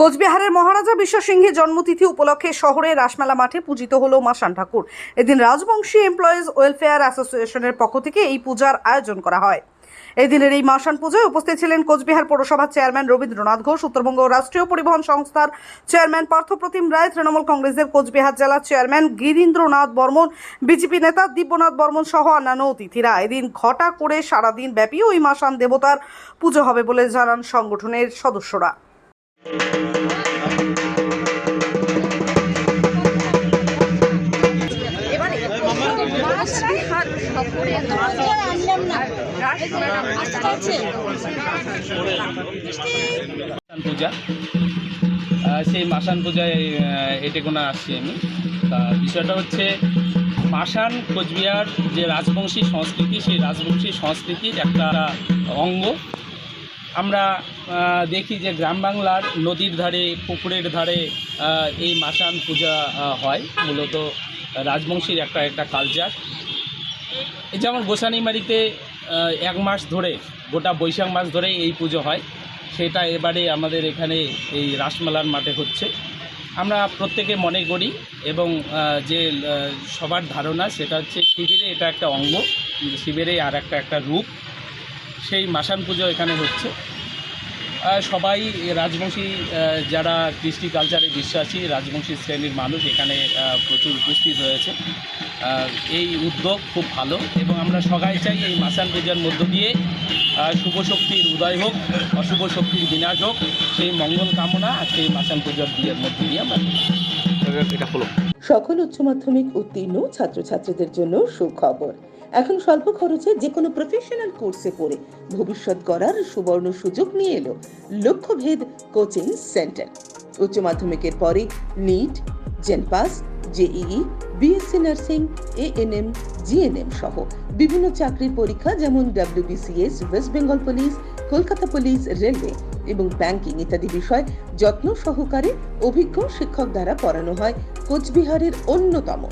কোচবিহারের মহারাজা বিশ্বসিংহের জন্মতিথি উপলক্ষে শহরে রাসমেলা মাঠে পূজিত হলো মাসান ঠাকুর। এদিন রাজবংশী এমপ্লয়িজ ওয়েলফেয়ার অ্যাসোসিয়েশনের পক্ষ থেকে এই পূজার আয়োজন করা হয়। এই দিনের এই মাসান পূজায় উপস্থিত ছিলেন কোচবিহার পৌরসভার চেয়ারম্যান রবীন্দ্রনাথ ঘোষ, উত্তরবঙ্গ রাষ্ট্রীয় পরিবহন সংস্থার চেয়ারম্যান পার্থপ্রতিম রায়, তৃণমূল কংগ্রেসের কোচবিহার জেলার চেয়ারম্যান গিরীন্দ্রনাথ বর্মন, বিজেপি নেতা দিব্যনাথ বর্মন সহ অন্যান্য অতিথিরা। এদিন ঘটা করে সারাদিন ব্যাপী ওই মাসান দেবতার পুজো হবে বলে জানান সংগঠনের সদস্যরা। পূজা। সেই মাসান পূজায় আহ, এটেকোনা আসছি আমি। তা বিষয়টা হচ্ছে মাসান কোচবিহার যে রাজবংশী সংস্কৃতি সেই রাজবংশী সংস্কৃতির একটা অঙ্গ। আমরা দেখি যে গ্রাম বাংলার নদীর ধারে, পুকুরের ধারে এই মাসান পূজা হয়। মূলত রাজবংশীর একটা একটা কালচার এই যেমন গোসানিমারিতে এক মাস ধরে, গোটা বৈশাখ মাস ধরে এই পুজো হয়। সেটা এবারে আমাদের এখানে এই রাসমেলার মাঠে হচ্ছে। আমরা প্রত্যেকে মনে করি এবং যে সবার ধারণা সেটা হচ্ছে শিবিরে এটা একটা অঙ্গ, শিবিরে আর একটা একটা রূপ। সেই মাসান পুজো এখানে হচ্ছে। সবাই রাজবংশী যারা কৃষ্টি কালচারে বিশ্বাসী রাজবংশী শ্রেণির মানুষ এখানে প্রচুর উপস্থিত হয়েছে এই উদ্যোগ খুব ভালো এবং আমরা সবাই চাই এই মাসান পূজার মধ্য দিয়ে শুভ শক্তির উদয় হোক অশুভ শক্তির বিনাশ হোক সেই মঙ্গল কামনা আর সেই মাসান পূজার দিয়ে মধ্য দিয়ে আমরা সকল উচ্চ মাধ্যমিক উত্তীর্ণ ছাত্রছাত্রীদের জন্য সুখবর। এখন স্বল্প খরচে যে কোনো প্রফেশনাল কোর্সে পড়ে ভবিষ্যৎ গড়ার সুবর্ণ সুযোগ নিয়ে এলো লক্ষ্যভেদ কোচিং সেন্টার উচ্চ মাধ্যমিকের পরে NEET JENPAS JEE BSc nursing ANM GNM সহ বিভিন্ন চাকরির পরীক্ষা যেমন WBCS west Bengal police Kolkata police railway এবং ব্যাংকিং ইত্যাদি বিষয় যত্ন সহকারে অভিজ্ঞ শিক্ষক দ্বারা পড়ানো হয় কোচবিহারের অন্যতম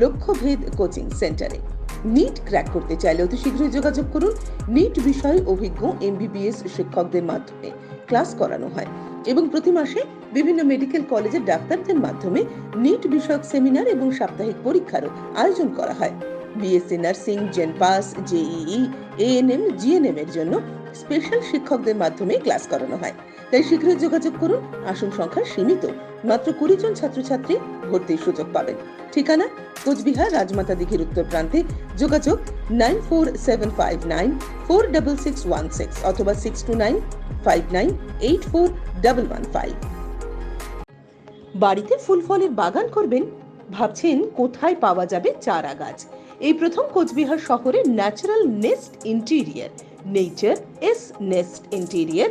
লক্ষ্যভেদ কোচিং সেন্টারে নিট ক্র্যাক করতে চাইলে অতি শীঘ্রই যোগাযোগ করুন। নিট বিষয়ে অভিজ্ঞ এমবিবিএস শিক্ষকদের মাধ্যমে ক্লাস করানো হয় এবং প্রতি মাসে বিভিন্ন মেডিকেল কলেজের ডাক্তারদের মাধ্যমে নিট বিষয়ক সেমিনার এবং সাপ্তাহিক পরীক্ষারও আয়োজন করা হয়। BSc nursing JENPAS JEE ANM GNM এর জন্য স্পেশাল শিক্ষকদের মাধ্যমে ক্লাস করানো হয়। তাই শীঘ্রই যোগাযোগ করুন। আসন সংখ্যা সীমিত। মাত্র কুড়ি জন ছাত্রছাত্রী ভর্তির সুযোগ পাবেন। ঠিকানা কোচবিহার, রাজমাতা দিঘির উত্তর প্রান্তে। যোগাযোগ nine four seven five nine four double six one six অথবা six two nine five nine eight four double one five. বাড়িতে ফুল ফলের বাগান করবেন? ভাবছেন কোথায় পাওয়া যাবে চারা গাছ? এই প্রথম কোচবিহার শহরে natural nest interior. Nature's nest interior.